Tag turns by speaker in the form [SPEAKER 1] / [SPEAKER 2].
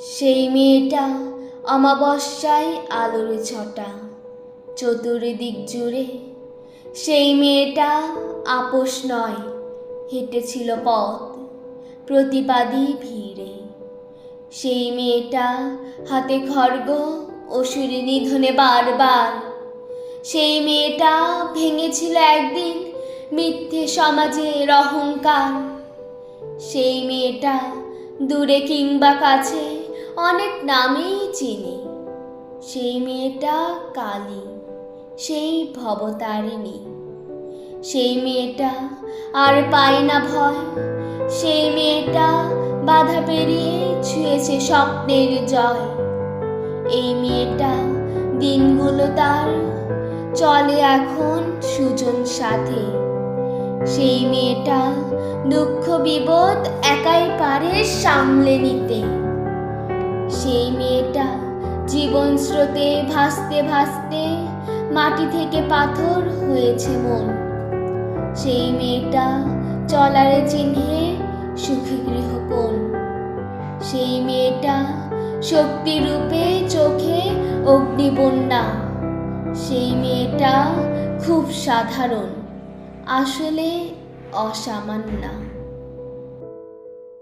[SPEAKER 1] সেই মেয়েটা অমাবস্যায় আলোর ছটা, চতুর্দিক জুড়ে। সেই মেয়েটা আপোষ নয়, হেঁটেছিল পথ, প্রতিবাদী ভিড়ে। সেই মেয়েটা হাতে খড়গ অসুরে নিধনে বারবার। সেই মেয়েটা ভেঙেছিল একদিন মিথ্যে সমাজের অহংকার সেই মেয়েটা দূরে কিংবা কাছে অনেক নামেই চিনি। সেই মেয়েটা কালী, সেই ভবতারিণী। সেই মেয়েটা আর পায় না ভয়, সেই মেয়েটা বাধা পেরিয়ে ছুঁয়েছে স্বপ্নের জয়। এই মেয়েটা দিনগুলো তার, চলে এখন সুজন সাথে। সেই মেয়েটা দুঃখ বিপদ একাই পারে সামলে নিতে। জীবন স্রোতে ভাসতে ভাসতে মাটি থেকে পাথর হয়েছে মন। সেই মেয়েটা চলারে চিহ্নে সুখী গৃহকোণ। সেই মেয়েটা শক্তি রূপে চোখে অগ্নিবন্যা সেই মেয়েটা খুব সাধারণ, আসলে অসামান্য।